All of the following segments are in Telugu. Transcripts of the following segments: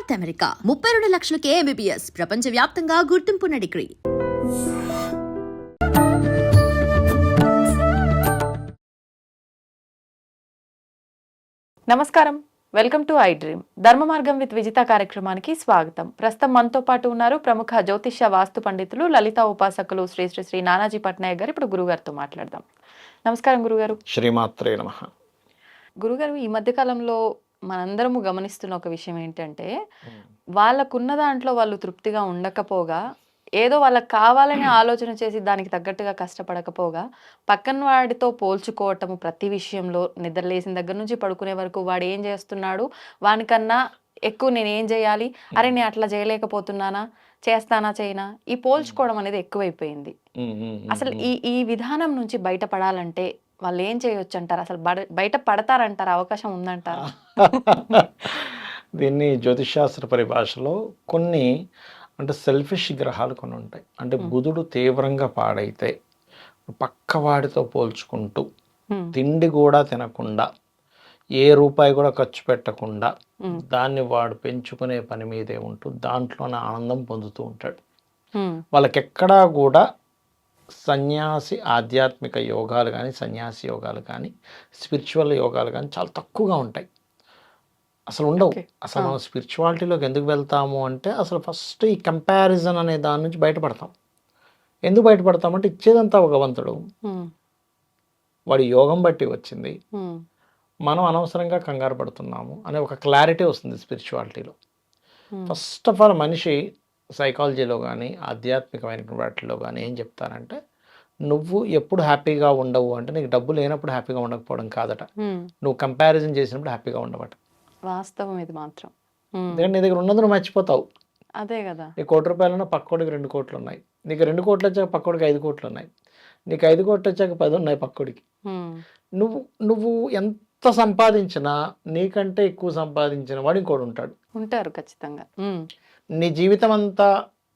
నార్త్ అమెరికా ముప్పై రెండు లక్షలకే ఎంబీబీఎస్ ప్రపంచ వ్యాప్తంగా గుర్తింపున్న డిగ్రీ. నమస్కారం. Welcome to iDream. Dharma Margam with Vijitha కార్యక్రమానికి స్వాగతం. ప్రస్తుతం మనతో పాటు ఉన్నారు ప్రముఖ జ్యోతిష్య వాస్తు పండితులు లలిత ఉపాసకులు శ్రీ శ్రీ శ్రీ నానాజీ పట్నాయక్ గారు. ఇప్పుడు గురుగారితో మాట్లాడదాం. నమస్కారం గురుగారు. శ్రీమాత్రే నమ. గురుగారు ఈ మధ్య కాలంలో మనందరము గమనిస్తున్న ఒక విషయం ఏంటంటే వాళ్ళకున్న దాంట్లో వాళ్ళు తృప్తిగా ఉండకపోగా ఏదో వాళ్ళకి కావాలని ఆలోచన చేసి దానికి తగ్గట్టుగా కష్టపడకపోగా పక్కన వాడితో పోల్చుకోవటము ప్రతి విషయంలో నిద్రలేసిన దగ్గర నుంచి పడుకునే వరకు వాడు ఏం చేస్తున్నాడు? వానికన్నా ఎక్కువ నేను ఏం చేయాలి? అరే నేను అట్లా చేయలేకపోతున్నానా? చేస్తానా చేయనా? ఈ పోల్చుకోవడం అనేది ఎక్కువైపోయింది. అసలు ఈ ఈ విధానం నుంచి బయటపడాలంటే వాళ్ళు ఏం చేయొచ్చు అంటారు అసలు బయట పడతారంటారు అవకాశం ఉందంటారా దీన్ని జ్యోతిషాస్త్ర పరిభాషలో కొన్ని అంటే సెల్ఫిష్ గ్రహాలు కొన్ని ఉంటాయి అంటే బుధుడు తీవ్రంగా పాడైతే పక్కవాడితో పోల్చుకుంటూ. తిండి కూడా తినకుండా ఏ రూపాయి కూడా ఖర్చు పెట్టకుండా. దాన్ని వాడు పెంచుకునే పని మీదే ఉంటూ దాంట్లోనే ఆనందం పొందుతూ ఉంటాడు. వాళ్ళకెక్కడా కూడా సన్యాసి ఆధ్యాత్మిక యోగాలు కానీ సన్యాసి యోగాలు కానీ స్పిరిచువల్ యోగాలు కానీ చాలా తక్కువగా ఉంటాయి అసలు ఉండవు. అసలు మనం స్పిరిచువాలిటీలోకి ఎందుకు వెళ్తాము అంటే అసలు ఫస్ట్ ఈ కంపారిజన్ అనే దాని నుంచి బయటపడతాం ఎందుకు బయటపడతామంటే ఇచ్చేదంతా భగవంతుడు. వాడి యోగం బట్టి వచ్చింది. మనం అనవసరంగా కంగారు పడుతున్నాము అనే ఒక క్లారిటీ వస్తుంది స్పిరిచువాలిటీలో. ఫస్ట్ ఆఫ్ ఆల్ మనిషి సైకాలజీలో కానీ ఆధ్యాత్మికమైన వాటిలో కానీ ఏం చెప్తారంటే నువ్వు ఎప్పుడు హ్యాపీగా ఉండవు అంటే నీకు డబ్బు లేనప్పుడు హ్యాపీగా ఉండకపోవడం కాదట. నువ్వు కంపారిజన్ చేసినప్పుడు హ్యాపీగా ఉండవట. వాస్తవం ఇది మాత్రం. ఎందుకంటే నీ దగ్గర ఉన్నది నువ్వు మర్చిపోతావు. అదే కదా. నీ కోటి రూపాయలన్నా పక్కోడికి రెండు కోట్లు ఉన్నాయి నీకు రెండు కోట్లు వచ్చాక పక్కోడికి ఐదు కోట్లు ఉన్నాయి నీకు ఐదు కోట్లు వచ్చాక పది ఉన్నాయి పక్కోడికి. నువ్వు నువ్వు ఎంత సంపాదించినా నీకంటే ఎక్కువ సంపాదించిన వాడు ఇంకోడు ఉంటాడు. ఉంటారు ఖచ్చితంగా. నీ జీవితం అంతా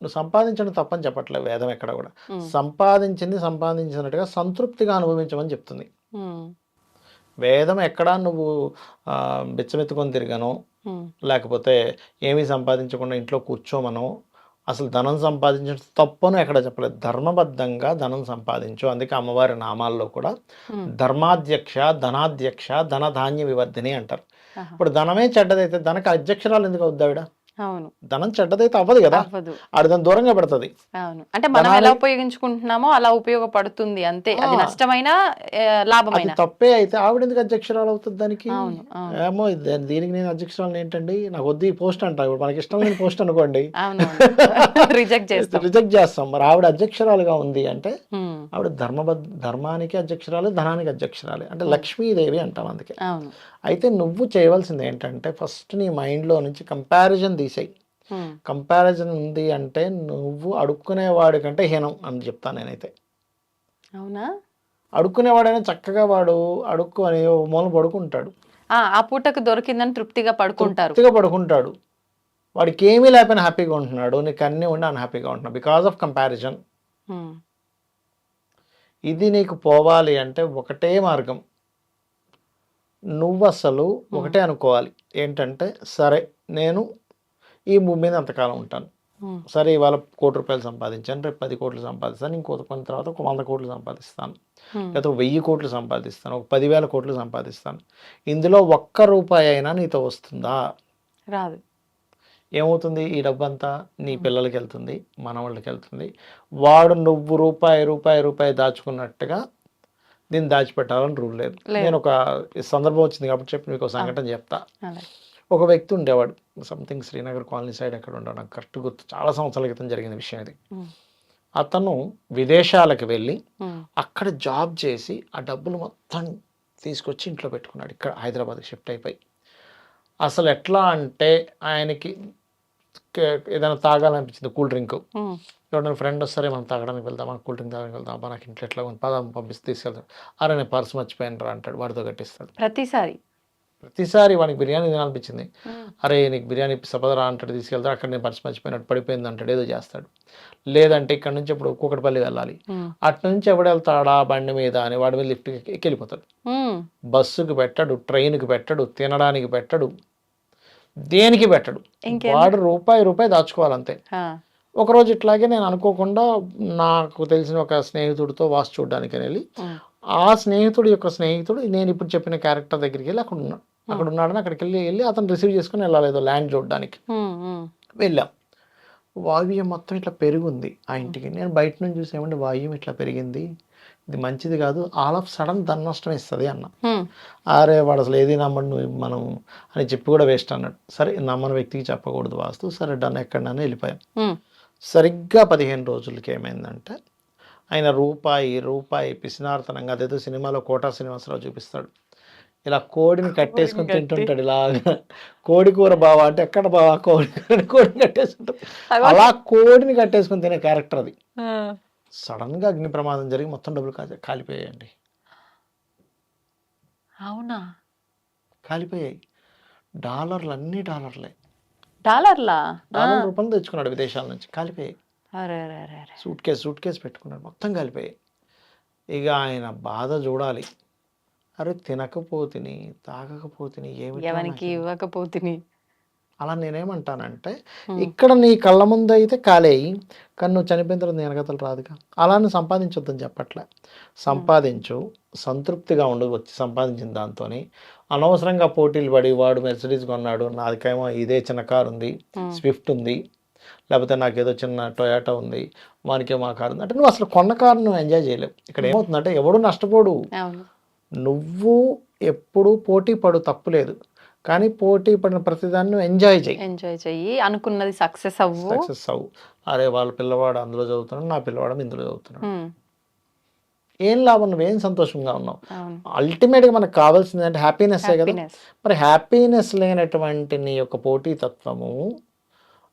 నువ్వు సంపాదించడం తప్పని చెప్పట్లేదు వేదం ఎక్కడ కూడా. సంపాదించింది సంపాదించినట్టుగా సంతృప్తిగా అనుభవించమని చెప్తుంది. వేదం ఎక్కడా నువ్వు బిచ్చమెత్తుకొని తిరగను. లేకపోతే ఏమీ సంపాదించకుండా ఇంట్లో కూర్చోమను అసలు ధనం సంపాదించడం తప్పను ఎక్కడ చెప్పలేదు ధర్మబద్ధంగా ధనం సంపాదించు అందుకే అమ్మవారి నామాల్లో కూడా. ధర్మాధ్యక్ష ధనాధ్యక్ష ధనధాన్య వివర్ధిని అంటారు. ఇప్పుడు ధనమే చెడ్డదైతే ధనకు అధ్యక్షరాలు ఎందుకు అవుద్ది ఆవిడ అవును. ధనం చెడ్డదైతే అవ్వదు కదా? ఆవిడ దాన్ని దూరంగా పెడుతుంది. అవును. అంటే మనం ఎలా ఉపయోగించుకుంటున్నామో అలా ఉపయోగపడుతుంది అంతే. అది. నష్టమైన అది లాభమైన. తప్పే అయితే ఆవిడ ఎందుకు అధ్యక్షురాలు అవుతుంది దానికి? ఏమో ఇది- దీనికి నేను అధ్యక్షురాలు ఏంటండి? నాకు వద్దు ఈ పోస్ట్ అంట. ఇప్పుడు మనకి ఇష్టం లేని పోస్ట్ అనుకోండి. రిజెక్ట్ చేస్తాం. రిజెక్ట్ చేస్తాం. మరి ఆవిడ అధ్యక్షురాలుగా ఉంది అంటే. ఆవిడ ధర్మబద్ధ ధర్మానికి అధ్యక్షురాలు ధనానికి అధ్యక్షురాలు. అంటే లక్ష్మీదేవి అంటాం అందుకే. అయితే నువ్వు చేయవలసింది ఏంటంటే ఫస్ట్ నీ మైండ్లో నుంచి కంపారిజన్ తీసేయి. కంపారిజన్ ఉంది అంటే నువ్వు అడుక్కునేవాడి కంటే హీనం అని చెప్తాను నేనైతే. అవునా? అడుక్కునేవాడైనా చక్కగా వాడు అడుక్కు అని మూల పడుకుంటాడు. ఆ పూటకు దొరికిందని తృప్తిగా పడుకుంటారు. తృప్తిగా పడుకుంటాడు. వాడికి ఏమీ లేకపోయినా హ్యాపీగా ఉంటున్నాడు. నీకు అన్నీ ఉండి అన్హ్యాపీగా ఉంటున్నాడు. Because of comparison. ఇది నీకు పోవాలి అంటే ఒకటే మార్గం. నువ్వు అసలు ఒకటే అనుకోవాలి. ఏంటంటే సరే నేను ఈ భూమి మీద అంతకాలం ఉంటాను. సరే ఇవాళ కోటి రూపాయలు సంపాదించాను రేపు పది కోట్లు సంపాదిస్తాను ఇంకో కొన్ని తర్వాత ఒక వంద కోట్లు సంపాదిస్తాను. లేకపోతే వెయ్యి కోట్లు సంపాదిస్తాను ఒక పదివేల కోట్లు సంపాదిస్తాను. ఇందులో ఒక్క రూపాయి అయినా నీతో వస్తుందా? రాదు. ఏమవుతుంది? ఈ డబ్బంతా నీ పిల్లలకి వెళ్తుంది మనవాళ్ళకి వెళ్తుంది. వాడు నువ్వు రూపాయి రూపాయి రూపాయి దాచుకున్నట్టుగా దీన్ని దాచిపెట్టాలని రూల్ లేదు. నేను ఒక సందర్భం వచ్చింది కాబట్టి చెప్పి మీకు ఒక సంఘటన చెప్తా. ఒక వ్యక్తి ఉండేవాడు. సంథింగ్ శ్రీనగర్ కాలనీ సైడ్ ఎక్కడ ఉండవు నాకు కరెక్ట్ గుర్తు. చాలా సంవత్సరాల క్రితం జరిగిన విషయం ఇది. అతను విదేశాలకు వెళ్ళి. అక్కడ జాబ్ చేసి ఆ డబ్బులు మొత్తం తీసుకొచ్చి ఇంట్లో పెట్టుకున్నాడు. ఇక్కడ హైదరాబాద్కి షిఫ్ట్ అయిపోయి. అసలు ఎట్లా అంటే ఆయనకి ఏదైనా తాగాలనిపించింది కూల్ డ్రింక్. ఎవరైనా ఫ్రెండ్ వస్తారే మనం తాగడానికి వెళ్దాం మనం కూల్ డ్రింక్ తాగడానికి వెళ్దాం అబ్బా నాకు ఇంట్లో ఎట్లా ఉంది పదం పంపిస్తే తీసుకెళ్తాడు అరే నేను పర్స్ మర్చిపోయాను రా అంటాడు వాడితో కట్టిస్తాడు. ప్రతిసారి. ప్రతిసారి వాడికి బిర్యానీ తినాలనిపించింది. అరే నీకు బిర్యానీ సపదరా అంటాడు తీసుకెళ్తాడు అక్కడ నేను పర్స్ మర్చిపోయినట్టు పడిపోయింది అంటాడు ఏదో చేస్తాడు. లేదంటే ఇక్కడ నుంచి ఇప్పుడు కూకటపల్లి వెళ్ళాలి. అటు నుంచి ఎవడు వెళ్తాడా బండి మీద అని వాడి మీద లిఫ్ట్ ఎక్కి వెళ్ళిపోతాడు హ్మ్. బస్సుకి పెట్టడు ట్రైన్కి పెట్టడు తినడానికి పెట్టడు దేనికి పెట్టడు? వాడు రూపాయి రూపాయి దాచుకోవాలంతే. ఒకరోజు ఇట్లాగే నేను అనుకోకుండా నాకు తెలిసిన ఒక స్నేహితుడితో వాసు చూడడానికి వెళ్ళి ఆ స్నేహితుడు యొక్క స్నేహితుడు నేను ఇప్పుడు చెప్పిన క్యారెక్టర్ దగ్గరికి వెళ్ళి అక్కడ ఉన్నాడు. అక్కడ ఉన్నాడని అక్కడికి వెళ్ళి వెళ్ళి అతను రిసీవ్ చేసుకుని వెళ్ళాలి ఏదో ల్యాండ్ చూడడానికి. వెళ్ళాం. వాయువ్యం మొత్తం ఇట్లా పెరుగుంది ఆ ఇంటికి. నేను బయట నుంచి చూసి ఏమంటే వాయువ్యం ఇట్లా పెరిగింది. ఇది మంచిది కాదు. ఆల్ ఆఫ్ సడన్ ధన నష్టం ఇస్తుంది అన్న. అరే వాడు అసలు ఏది నమ్మడు నువ్వు మనం అని చెప్పి కూడా వేస్ట్ అన్నాడు. సరే నమ్మని వ్యక్తికి చెప్పకూడదు వాస్తు. సరే డన్ ఎక్కడన్నా వెళ్ళిపోయాం. సరిగ్గా పదిహేను రోజులకి ఏమైందంటే ఆయన రూపాయి రూపాయి పిసినార్తనంగా అదేదో సినిమాలో కోటా శ్రీనివాసరావు చూపిస్తాడు. ఇలా కోడిని కట్టేసుకొని కట్టి. తింటుంటాడు ఇలాగా. కోడి కూర బావా అంటే ఎక్కడ బావా? కోడి కోడిని కట్టేసుకుంటాడు. అలా కోడిని కట్టేసుకొని తినే క్యారెక్టర్ అది. సడన్గా అగ్ని ప్రమాదం జరిగి మొత్తం డబ్బులు కాలి కాలిపోయాయండి. అవునా? కాలిపోయాయి. డాలర్లు అన్ని డాలర్లే. డాలర్లా? డాలర్ రూపంలో తెచ్చుకున్నాడు విదేశాల నుంచి. కాలిపోయాయి. సూట్ కేసు సూట్ కేసు పెట్టుకున్నాడు. మొత్తం కలిపాయి ఇక ఆయన బాధ చూడాలి. అరే తినకపోతిని తాగకపోతిని ఏమి ఎవరికి ఇవ్వకపోతిని. అలా నేనేమంటానంటే. ఇక్కడ నీ కళ్ళ ముందు అయితే కాలేయి కానీ నువ్వు చనిపోయిన తర్వాత నీ వెనకతలు రాదుగా. అలా నువ్వు సంపాదించొద్దని చెప్పట్లే. సంపాదించు సంతృప్తిగా ఉండు వచ్చి సంపాదించిన దాంతో అనవసరంగా పోటీలు పడి వాడు మెర్సిడీస్ కొన్నాడు నాదికేమో ఇదే చిన్న కారు ఉంది. స్విఫ్ట్ ఉంది లేకపోతే నాకు ఏదో చిన్న టొయాటో ఉంది వానికే మా కారు ఉంది. అంటే నువ్వు అసలు కొన్న కారు నువ్వు ఎంజాయ్ చేయలేవు. ఇక్కడ ఏమవుతుందంటే ఎవడు నష్టపోడు. నువ్వు ఎప్పుడు పోటీ పడు తప్పులేదు కానీ పోటీ పడిన ప్రతిదాన్ని ఎంజాయ్ చేయి ఎంజాయ్ చెయ్యి. అనుకున్నది సక్సెస్ అవ్వు. సక్సెస్ అవ్వు. అరే వాళ్ళ పిల్లవాడు అందులో చదువుతున్నాడు నా పిల్లవాడు ఇందులో చదువుతున్నాడు. ఏం లాభం? నువ్వేం సంతోషంగా ఉన్నావు? అల్టిమేట్గా మనకు కావాల్సింది అంటే హ్యాపీనెస్ కదా? మరి హ్యాపీనెస్ లేనటువంటి నీ యొక్క పోటీతత్వము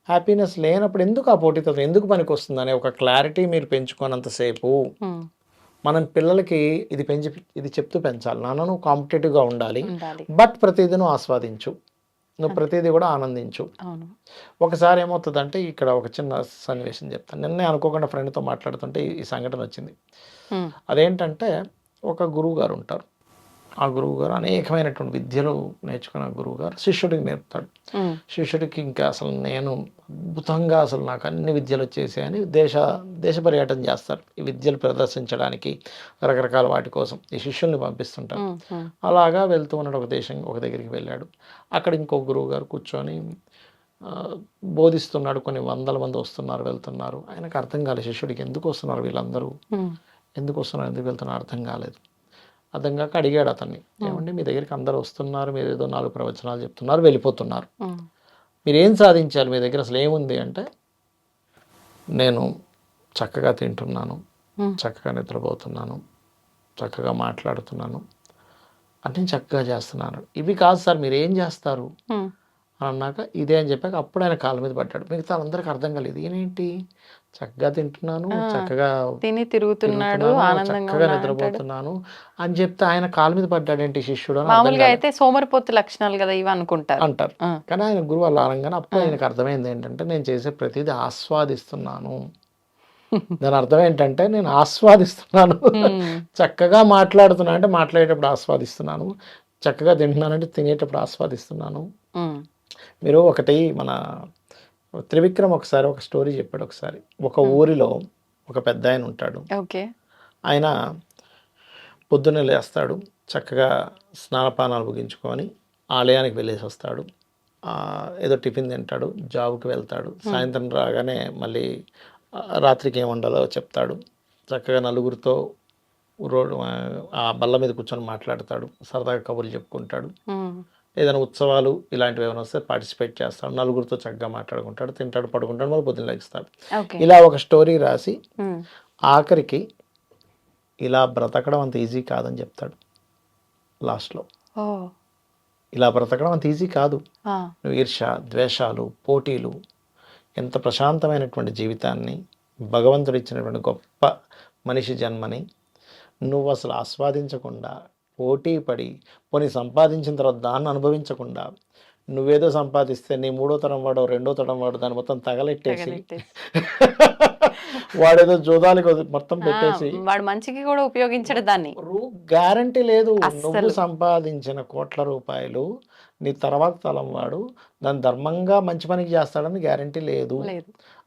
హ్యాపీనెస్ లేనప్పుడు ఎందుకు ఆ పోటీతత్వం ఎందుకు పనికి వస్తుంది అనే ఒక క్లారిటీ మీరు పెంచుకోనంతసేపు మనం పిల్లలకి ఇది పెంచి ఇది చెప్తూ పెంచాలి. నాన్న నువ్వు కాంపిటేటివ్గా ఉండాలి. బట్ ప్రతిదీ నువ్వు ఆస్వాదించు. నువ్వు ప్రతిదీ కూడా ఆనందించు. ఒకసారి ఏమవుతుందంటే ఇక్కడ ఒక చిన్న సన్నివేశం చెప్తాను. నిన్నే అనుకోకుండా ఫ్రెండ్తో మాట్లాడుతుంటే ఈ- సంఘటన వచ్చింది. అదేంటంటే ఒక గురువు గారు ఉంటారు. ఆ గురువు గారు అనేకమైనటువంటి విద్యలు నేర్చుకున్న గురువు గారు శిష్యుడికి నేర్పుతాడు. శిష్యుడికి ఇంకా అసలు నేను అద్భుతంగా అసలు నాకు అన్ని విద్యలు వచ్చేసాయని దేశ దేశ పర్యటన చేస్తారు. ఈ విద్యలు ప్రదర్శించడానికి రకరకాల వాటి కోసం ఈ శిష్యుల్ని పంపిస్తుంటారు. అలాగా వెళ్తూ ఉన్నాడు ఒక దేశం ఒక దగ్గరికి వెళ్ళాడు. అక్కడ ఇంకో గురువు గారు కూర్చొని బోధిస్తున్నాడు. కొన్ని వందల మంది వస్తున్నారు వెళ్తున్నారు. ఆయనకు అర్థం కాలేదు శిష్యుడికి ఎందుకు వస్తున్నారు వీళ్ళందరూ? ఎందుకు వస్తున్నారు ఎందుకు వెళ్తున్నారు? అర్థం కాలేదు. అర్థం కాక అడిగాడు అతన్ని ఏమండి మీ దగ్గరికి అందరు వస్తున్నారు మీరు ఏదో నాలుగు ప్రవచనాలు చెప్తున్నారు వెళ్ళిపోతున్నారు. మీరు ఏం సాధించాలి మీ దగ్గర అసలు ఏముంది అంటే నేను చక్కగా తింటున్నాను చక్కగా నిద్రపోతున్నాను చక్కగా మాట్లాడుతున్నాను అన్నీ చక్కగా చేస్తున్నాను ఇవి కాదు సార్ మీరు ఏం చేస్తారు అని అన్నాక ఇదే అని చెప్పాక అప్పుడు ఆయన కాళ్ళ మీద పడ్డాడు. మిగతా అందరికి అర్థం కాలేదు. ఈయనేంటి? చక్కగా తింటున్నాను చక్కగా తిని తిరుగుతున్నాడు చక్కగా. నిద్రపోతున్నాను అని చెప్తే ఆయన కాళ్ళ మీద పడ్డాడేంటి శిష్యుడు అని అర్థం మామూలుగా. అయితే సోమరిపోతు లక్షణాలు కదా ఇవి అనుకుంటారు. అంటారు. కానీ ఆయన గురువు అలా అనగానే అప్పుడు ఆయనకు అర్థమైంది ఏంటంటే నేను చేసే ప్రతిదీ ఆస్వాదిస్తున్నాను. దాని అర్థం ఏంటంటే నేను ఆస్వాదిస్తున్నాను. చక్కగా మాట్లాడుతున్నా అంటే మాట్లాడేటప్పుడు ఆస్వాదిస్తున్నాను. చక్కగా తింటున్నానంటే తినేటప్పుడు ఆస్వాదిస్తున్నాను. మీరు ఒకటి మన త్రివిక్రమ్ ఒకసారి ఒక స్టోరీ చెప్పాడు ఒకసారి. ఒక ఊరిలో ఒక పెద్ద ఆయన ఉంటాడు. ఓకే. ఆయన పొద్దున్నే లేస్తాడు చక్కగా స్నానపానాలు ముగించుకొని ఆలయానికి వెళ్ళేసి వస్తాడు. ఏదో టిఫిన్ తింటాడు జాబ్కి వెళ్తాడు. సాయంత్రం రాగానే మళ్ళీ రాత్రికి ఏం వండాలో చెప్తాడు. చక్కగా నలుగురితో రోడ్డు ఆ బల్ల మీద కూర్చొని మాట్లాడతాడు. సరదాగా కబుర్లు చెప్పుకుంటాడు. ఏదైనా ఉత్సవాలు ఇలాంటివి ఏమైనా వస్తే పార్టిసిపేట్ చేస్తాడు. నలుగురితో చక్కగా మాట్లాడుకుంటాడు తింటాడు పడుకుంటాడు మళ్ళీ పొద్దున్న లెగిస్తాడు. ఇలా ఒక స్టోరీ రాసి ఆఖరికి ఇలా బ్రతకడం అంత ఈజీ కాదని చెప్తాడు లాస్ట్లో. ఇలా బ్రతకడం అంత ఈజీ కాదు. నువ్వు ఈర్ష ద్వేషాలు పోటీలు ఎంత ప్రశాంతమైనటువంటి జీవితాన్ని భగవంతుడు ఇచ్చినటువంటి గొప్ప మనిషి జన్మని నువ్వు అసలు ఆస్వాదించకుండా పోటీ పడి పోనీ సంపాదించిన తర్వాత దాన్ని అనుభవించకుండా నువ్వేదో సంపాదిస్తే నీ మూడో తరం వాడు రెండో తరం వాడు దాన్ని మొత్తం తగలెట్టేసి తగలెట్టేసి. వాడేదో జోదాలకు మొత్తం పెట్టేసి వాడు మంచికి కూడా ఉపయోగించడు దాన్ని. గ్యారంటీ లేదు. నువ్వు సంపాదించిన కోట్ల రూపాయలు నీ తర్వాత తలం వాడు. దాన్ని ధర్మంగా మంచి పనికి చేస్తాడని గ్యారంటీ లేదు.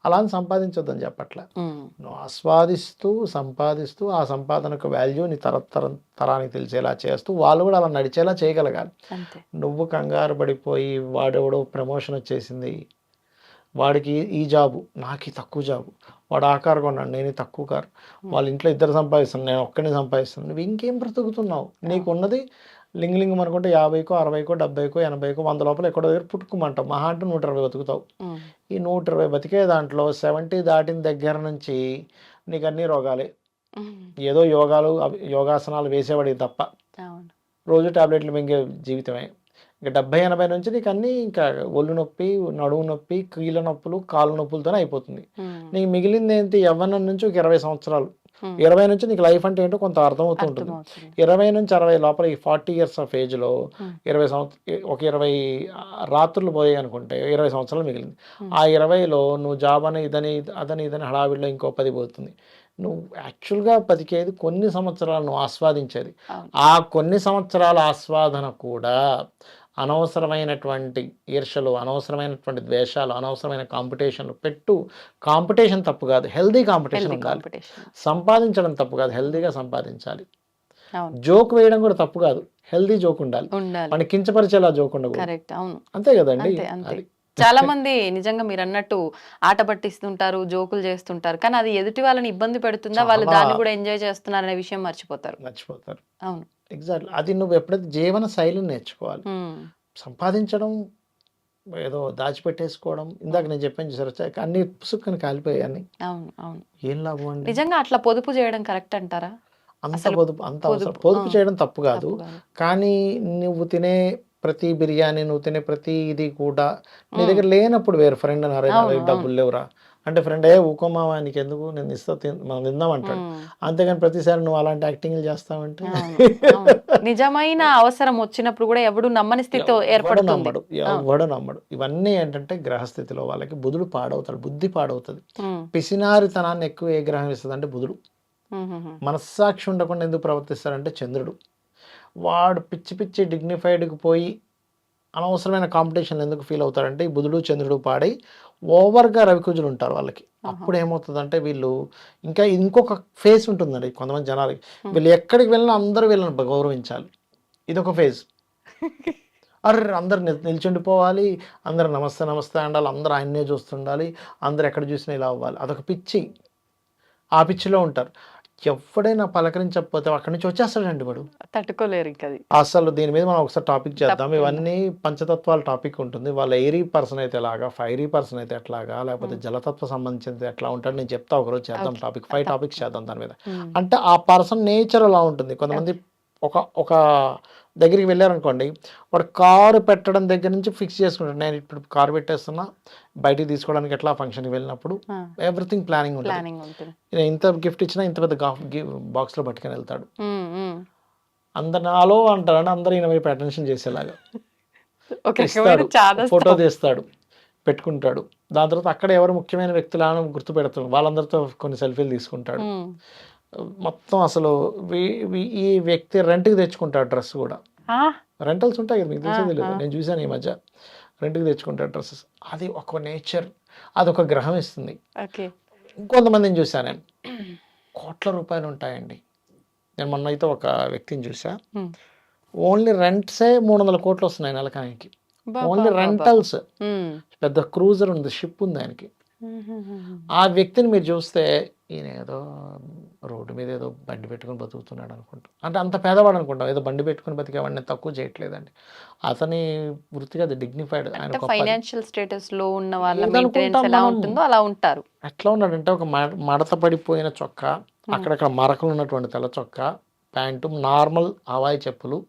అలా అని సంపాదించొద్దని చెప్పట్లే. నువ్వు ఆస్వాదిస్తూ సంపాదిస్తూ ఆ సంపాదనకు వాల్యూ నీ తర తరం తరానికి తెలిసేలా చేస్తూ వాళ్ళు కూడా అలా నడిచేలా చేయగలగాలి. నువ్వు కంగారు పడిపోయి వాడెవడో ప్రమోషన్ వచ్చేసింది. వాడికి ఈ జాబు నాకు తక్కువ జాబు వాడు ఆ కారు కొన్నాడు నేను తక్కువ కారు. వాళ్ళ ఇంట్లో ఇద్దరు సంపాదిస్తున్నాను నేను ఒక్కడిని సంపాదిస్తున్నాను నువ్వు ఇంకేం బ్రతుకుతున్నావు? నీకు ఉన్నది లింగ్ లింగం అనుకుంటే యాభైకో అరవైకో డెబ్బైకో ఎనభైకో వంద లోపల ఎక్కడో దగ్గర పుట్టుకోమంటావు. మహా అంటే నూట ఇరవై బతుకుతావు ఈ నూట ఇరవై బతికే దాంట్లో సెవెంటీ దాటిన దగ్గర నుంచి నీకు అన్ని రోగాలే. ఏదో యోగాలు యోగాసనాలు వేసేవాడికి తప్ప. రోజు టాబ్లెట్లు మింగే జీవితమే. ఇంకా డెబ్బై ఎనభై నుంచి నీకు అన్నీ ఇంకా ఒళ్ళు నొప్పి నడుము నొప్పి కీళ్ళ నొప్పులు కాళ్ళ నొప్పులతోనే అయిపోతుంది. నీకు మిగిలింది ఏంటి? యవ్వనం నుంచి ఒక ఇరవై సంవత్సరాలు. ఇరవై నుంచి నీకు లైఫ్ అంటే ఏంటో కొంత అర్థమవుతూ ఉంటుంది. అర్థమవుతుంది. ఇరవై నుంచి అరవై లోపల ఈ ఫార్టీ ఇయర్స్ ఆఫ్ ఏజ్లో. ఇరవై సంవత్సరం ఒక ఇరవై రాత్రులు పోయాయి అనుకుంటే ఇరవై సంవత్సరాలు మిగిలింది. ఆ ఇరవైలో నువ్వు జాబ్ అని ఇదని అదని ఇదని హడావిడిలో ఇంకో పది పోతుంది. నువ్వు యాక్చువల్గా బతికేది కొన్ని సంవత్సరాలు నువ్వు ఆస్వాదించేది. ఆ కొన్ని సంవత్సరాల ఆస్వాదన కూడా అనవసరమైనటువంటి ఈర్షలు అనవసరమైనటువంటి ద్వేషాలు అనవసరమైన కాంపిటీషన్లు పెట్టు. కాంపిటీషన్ తప్పు కాదు. హెల్దీ కాంపిటీషన్ ఉండాలి. సంపాదించడం తప్పు కాదు. హెల్దీగా సంపాదించాలి. జోక్ వేయడం కూడా తప్పు కాదు. హెల్దీ జోక్ ఉండాలి. మన కించపరిచేలా జోక్ ఉండకూడదు. అంతే కదండి. చాలా మంది నిజంగా మీరు అన్నట్టు ఆట పట్టిస్తుంటారు జోకులు చేస్తుంటారు. కానీ అది ఎదుటి వాళ్ళని ఇబ్బంది పెడుతుందా? వాళ్ళు. దాన్ని కూడా ఎంజాయ్ చేస్తున్నారు అనే విషయం మర్చిపోతారు. మర్చిపోతారు. అవును. ఎగ్జాక్ట్లీ. అది నువ్వు ఎప్పుడైతే జీవన శైలిని నేర్చుకోవాలి. సంపాదించడం ఏదో దాచిపెట్టేసుకోవడం ఇందాక నేను చెప్పాను చూసారు అన్ని పుసుక్కని కాలిపోయాయి అన్ని. అవును అవును. ఏం లాభం అండి? నిజంగా అట్లా పొదుపు చేయడం కరెక్ట్ అంటారా? అంత పొదుపు అంత అవసరం. పొదుపు. చేయడం తప్పు కాదు. కానీ నువ్వు తినే ప్రతి బిర్యానీ నువ్వు తినే ప్రతి ఇది కూడా నీ. దగ్గర లేనప్పుడు వేరు. ఫ్రెండ్ అన్నారు. డబ్బులు లేవురా. అంటే ఫ్రెండ్ ఏ ఊకోమావా నీకు ఎందుకు నేను ఇస్తా మనం తిందాం అంటాడు. ఉమ్, అంతేగాని ప్రతిసారి నువ్వు అలాంటి యాక్టింగ్లు చేస్తావంటే. నిజమైన అవసరం వచ్చినప్పుడు కూడా ఎవడు నమ్మని స్థితి ఏర్పడుతుంది. నమ్మడు ఎవడు నమ్మడు. ఇవన్నీ ఏంటంటే గ్రహస్థితిలో వాళ్ళకి బుధుడు పాడవుతాడు బుద్ధి పాడవుతుంది. పిసినారితనాన్ని ఎక్కువ ఏ గ్రహం ఇస్తుంది అంటే బుధుడు. మనస్సాక్షి ఉండకుండా ఎందుకు ప్రవర్తిస్తాడంటే చంద్రుడు. వాడు పిచ్చి పిచ్చి డిగ్నిఫైడ్కి పోయి అనవసరమైన కాంపిటీషన్ ఎందుకు ఫీల్ అవుతాడంటే ఈ బుధుడు చంద్రుడు పాడై ఓవర్గా రవికుజులు ఉంటారు వాళ్ళకి. అప్పుడు ఏమవుతుందంటే వీళ్ళు ఇంకా ఇంకొక ఫేస్ ఉంటుందండి. కొంతమంది జనాలకి వీళ్ళు ఎక్కడికి వెళ్ళినా అందరూ వీళ్ళని గౌరవించాలి. ఇదొక ఫేజ్. అర్ర అందరు నిల్- నిల్చుండిపోవాలి. అందరు నమస్తే నమస్తే అండాలి. అందరూ ఆయన్నే చూస్తుండాలి. అందరు ఎక్కడ చూసినా ఇలా అవ్వాలి. అదొక పిచ్చి. ఆ పిచ్చిలో ఉంటారు. ఎవడైనా పలకరించకపోతే అక్కడి నుంచి వచ్చేస్తాడండి వాడు. తట్టుకోలేరు ఇంకా అసలు దీని మీద మనం ఒకసారి టాపిక్ చేద్దాం. ఇవన్నీ పంచతత్వాల టాపిక్ ఉంటుంది. వాళ్ళ ఎయిరీ పర్సన్ అయితే ఎలాగా ఫైరీ పర్సన్ అయితే ఎట్లాగా లేకపోతే జలతత్వ సంబంధించింది ఎట్లా ఉంటాడు నేను చెప్తా ఒకరోజు చేద్దాం. టాపిక్. ఫైవ్ టాపిక్స్ చేద్దాం దాని మీద. అంటే ఆ పర్సన్ నేచర్ అలా ఉంటుంది. కొంతమంది ఒక ఒక దగ్గరికి వెళ్ళారనుకోండి వాడు కారు పెట్టడం దగ్గర నుంచి ఫిక్స్ చేసుకుంటాడు. నేను ఇప్పుడు కారు పెట్టేస్తున్నా బయటికి తీసుకోవడానికి ఎట్లా ఫంక్షన్కి వెళ్ళినప్పుడు ఎవ్రీథింగ్ ప్లానింగ్ ఉంటుంది. నేను ఇంత గిఫ్ట్ ఇచ్చినా ఇంత పెద్ద బాక్స్లో పట్టుకొని వెళ్తాడు. అందరు నాలో అంటారని అందరు ఈయన వైపు అటెన్షన్ చేసేలాగా. ఫోటో తీస్తాడు పెట్టుకుంటాడు. దాని తర్వాత అక్కడ ఎవరు ముఖ్యమైన వ్యక్తులను గుర్తు పెడతాడు వాళ్ళందరితో కొన్ని సెల్ఫీలు తీసుకుంటాడు. మొత్తం అసలు ఈ వ్యక్తి రెంట్కి తెచ్చుకుంటాడు డ్రెస్ కూడా. రెంటల్స్ ఉంటాయి కదా మీకు తెలిసేది ఆ. నేను చూశాను ఈ మధ్య. రెంట్కి తెచ్చుకుంటాడు డ్రెస్సెస్. అది ఒక నేచర్ అది ఒక గ్రహం ఇస్తుంది. ఓకే. ఇంకొంతమందిని చూశాను నేను. కోట్ల రూపాయలు ఉంటాయండి. నేను మొన్న అయితే ఒక వ్యక్తిని చూసా. ఓన్లీ రెంట్సే మూడు వందల కోట్లు వస్తున్నాయి నెలకానికి బా, ఓన్లీ. రెంటల్స్. పెద్ద క్రూజర్ ఉంది షిప్ ఉంది ఆయనకి. ఆ వ్యక్తిని మీరు చూస్తే ఈయన ఏదో రోడ్డు మీద ఏదో బండి పెట్టుకుని బతుకుతున్నాడు అనుకుంటా. అంటే అంత పేదవాడు అనుకుంటాం. ఏదో బండి పెట్టుకుని బతికేవాడిని తక్కువ చేయట్లేదండి. అతని వృత్తిగా అది డిగ్నిఫైడ్ ఆయన ఫైనాన్షియల్ స్టేటస్లో ఉన్న వాళ్ళ అలా ఉంటారు. ఎట్లా ఉన్నాడంటే ఒక మడత పడిపోయిన చొక్కా అక్కడక్కడ మరకలు ఉన్నటువంటి తెల్ల చొక్కా ప్యాంటు నార్మల్ హవాయి చెప్పులు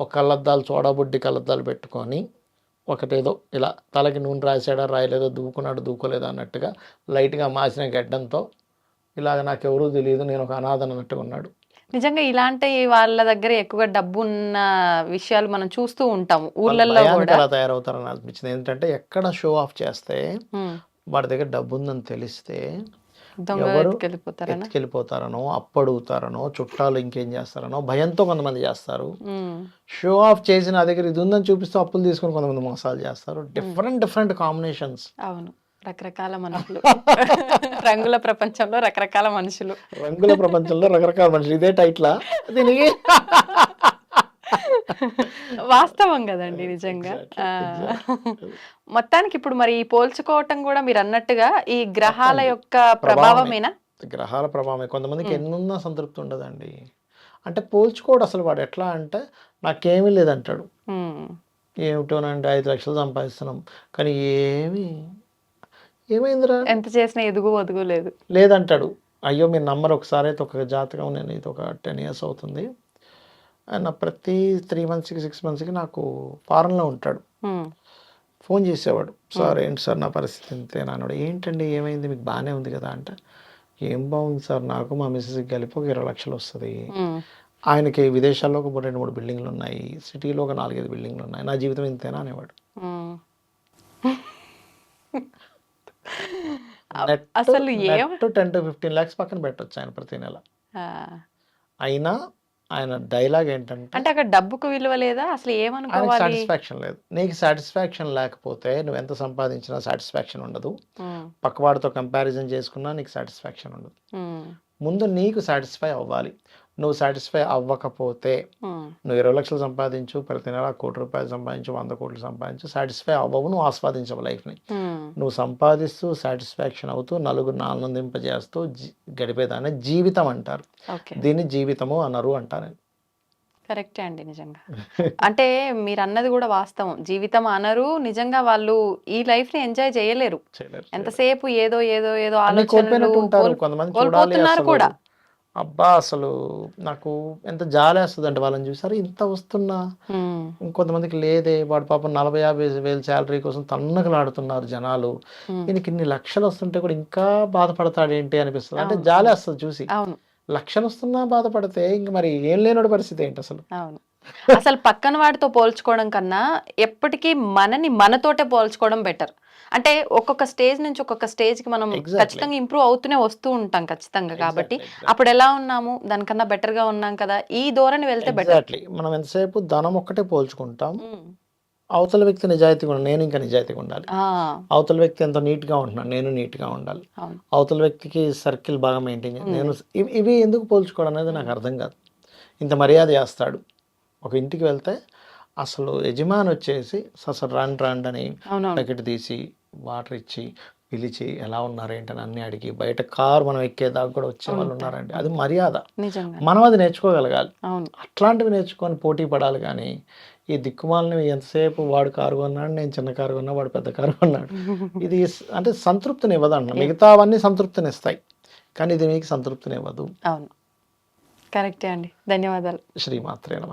ఒక కళ్ళద్దాలు చూడబుడ్డి కళ్ళద్దాలు పెట్టుకొని ఒకటేదో ఇలా తలకి నూనె రాసాడా రాయలేదో దూకున్నాడు దూకోలేదో అన్నట్టుగా లైట్గా మాసిన గడ్డంతో ఇలాగ నాకెవరూ తెలియదు నేను ఒక అనాథన అన్నట్టుగా ఉన్నాడు. నిజంగా ఇలాంటి వాళ్ళ దగ్గర ఎక్కువగా డబ్బు ఉన్న విషయాలు మనం చూస్తూ ఉంటాము ఊర్లలో అలా తయారవుతారని అనిపించింది. ఏంటంటే ఎక్కడ షో ఆఫ్ చేస్తే వాడి దగ్గర డబ్బు ఉందని తెలిస్తే ఎవరు ఎత్తుకెళ్ళిపోతారనా? ఎత్తుకెళ్ళిపోతారనో అప్పు అడుగుతారనో చుట్టాలు ఇంకేం చేస్తారనో భయంతో కొంతమంది చేస్తారు. షో ఆఫ్ చేసి నా దగ్గర ఇది ఉందని చూపిస్తూ అప్పులు తీసుకొని కొంతమంది మోసాలు చేస్తారు. డిఫరెంట్ డిఫరెంట్ కాంబినేషన్స్ అవును. రకరకాల మనుషులు. రంగుల ప్రపంచంలో రకరకాల మనుషులు. రంగుల ప్రపంచంలో రకరకాల మనుషులు. ఇదే టైట్లా? దీనికి? వాస్తవం కదండి నిజంగా. మొత్తానికి ఇప్పుడు మరి పోల్చుకోవటం కూడా మీరు అన్నట్టుగా ఈ గ్రహాల యొక్క ప్రభావమేనా? గ్రహాల ప్రభావమే. కొంతమందికి ఎన్నున్నా సంతృప్తి ఉండదండి. అంటే పోల్చుకోడు అసలు వాడు ఎట్లా అంటే నాకేమీ లేదంటాడు. ఏమిటోనండి ఐదు లక్షలు సంపాదిస్తున్నాం. కానీ ఏమి ఏమైందిరా? ఎంత చేసినా ఎదుగు ఒదుగు లేదు. లేదంటాడు. అయ్యో మీరు నమ్మరు ఒకసారి అయితే ఒక జాతకం నేను ఇది ఒక టెన్ ఇయర్స్ అవుతుంది. ఆయన ప్రతి త్రీ మంత్స్కి సిక్స్ మంత్స్కి నాకు ఫారెన్లో ఉంటాడు. ఫోన్ చేసేవాడు. సార్ ఏంటి సార్ నా పరిస్థితి ఇంతేనా అన్నాడు. ఏంటండి ఏమైంది? మీకు బాగానే ఉంది కదా అంటే. ఏం బాగుంది సార్? నాకు మా మిస్సెస్కి కలిపి ఒక ఇరవై లక్షలు వస్తుంది. ఆయనకి విదేశాల్లో ఒక రెండు మూడు బిల్డింగ్లు ఉన్నాయి. సిటీలో ఒక నాలుగైదు బిల్డింగ్లు ఉన్నాయి. నా జీవితం ఇంతేనా? అనేవాడు. అసలు టెన్ టు ఫిఫ్టీన్ ల్యాక్స్ పక్కన పెట్టొచ్చు ఆయన ప్రతి నెల. అయినా ఆయన డైలాగ్ ఏంటంటే అంటే అక్కడ డబ్బుకు విలువ లేదా? అసలు ఏమనుకోవాలి? సాటిస్ఫాక్షన్ లేదు. నీకు సాటిస్ఫాక్షన్ లేకపోతే నువ్వు ఎంత సంపాదించినా సాటిస్ఫాక్షన్ ఉండదు. పక్కవాడితో కంపారిజన్ చేసుకున్నా నీకు సాటిస్ఫాక్షన్ ఉండదు. ముందు నీకు సాటిస్ఫై అవ్వాలి. నువ్వు సాటిస్ఫై అవ్వకపోతే. నువ్వు ఇరవై లక్షలు సంపాదించు ప్రతి నెల కోటి రూపాయలు సంపాదించు వంద కోట్లు సంపాదించు సాటిస్ఫై అవ్వవు నువ్వు ఆస్వాదించవు లైఫ్ని. నువ్వు సంపాదిస్తూ సాటిస్ఫాక్షన్ అవుతూ నలుగురిని ఆనందింపజేస్తూ గడిపేదాన్ని జీవితం అంటారు. దీన్ని జీవితము అనరు అంటారు. కరెక్టే అండి నిజంగా. అంటే మీరు అన్నది కూడా వాస్తవం. జీవితం అనరు నిజంగా వాళ్ళు ఈ లైఫ్ని ఎంజాయ్ చేయలేరు. ఎంతసేపు ఏదో ఏదో ఏదో ఆలోచనలు చూడాలి కోల్పోతున్నారు కూడా. అబ్బా అసలు నాకు ఎంత జాలేస్తుంది అంటే వాళ్ళని చూసారు ఇంత వస్తున్నా. ఇంకొంతమందికి లేదే. వాడు పాపం నలభై యాభై వేలు శాలరీ కోసం తన్నకలాడుతున్నారు జనాలు. ఈయనకి ఇన్ని లక్షలు వస్తుంటే కూడా ఇంకా బాధపడతాడు ఏంటి అనిపిస్తుంది. అంటే జాలేస్తుంది చూసి. అవును. లక్షలు వస్తున్నా బాధపడితే ఇంక మరి ఏం లేనోడి పరిస్థితి ఏంటి అసలు? అవును. అసలు పక్కన వాడితో పోల్చుకోవడం కన్నా ఎప్పటికీ మనని మనతోటే పోల్చుకోవడం బెటర్. అంటే ఒక్కొక్క స్టేజ్ నుంచి ఒక్కొక్క స్టేజ్కి మనం. ఖచ్చితంగా ఇంప్రూవ్ అవుతూనే వస్తూ ఉంటాం ఖచ్చితంగా కాబట్టి. అప్పుడు ఎలా ఉన్నాము? దానికన్నా బెటర్గా ఉన్నాం కదా. ఈ ధోరణి వెళ్తే బెటర్. మనం ఎంతసేపు ధనం ఒక్కటే పోల్చుకుంటాం అవతల వ్యక్తి నిజాయితీగా ఉండాలి. నేను ఇంకా నిజాయితీగా ఉండాలి. అవతల వ్యక్తి ఎంతో నీట్గా ఉంటున్నాడు. నేను నీట్గా ఉండాలి. అవతల వ్యక్తికి సర్కిల్ బాగా మెయింటైన్ నేను ఇవి ఎందుకు పోల్చుకోవడం అనేది నాకు అర్థం కాదు. ఇంత మర్యాద చేస్తాడు. ఒక ఇంటికి వెళ్తే అసలు యజమాని వచ్చేసి అసలు రాండి రాండి అని ప్యాకెట్ తీసి వాటర్ ఇచ్చి పిలిచి ఎలా ఉన్నారు ఏంటని అన్ని అడిగి బయట కారు మనం ఎక్కేదాకా కూడా వచ్చే వాళ్ళు ఉన్నారండి. అది మర్యాద. మనం అది నేర్చుకోగలగాలి. అవును. అట్లాంటివి నేర్చుకొని పోటీ పడాలి కానీ ఈ దిక్కుమాలని ఎంతసేపు వాడు కారు కొన్నాడు నేను చిన్న కారు కొన్నా వాడు పెద్ద కారు కొన్నాడు. ఇది అంటే సంతృప్తిని ఇవ్వదు అంటున్నా మిగతావన్నీ సంతృప్తిని ఇస్తాయి కానీ ఇది మీకు సంతృప్తిని ఇవ్వదు అవును. కరెక్టే అండి. ధన్యవాదాలు. శ్రీమాత్రే నమ.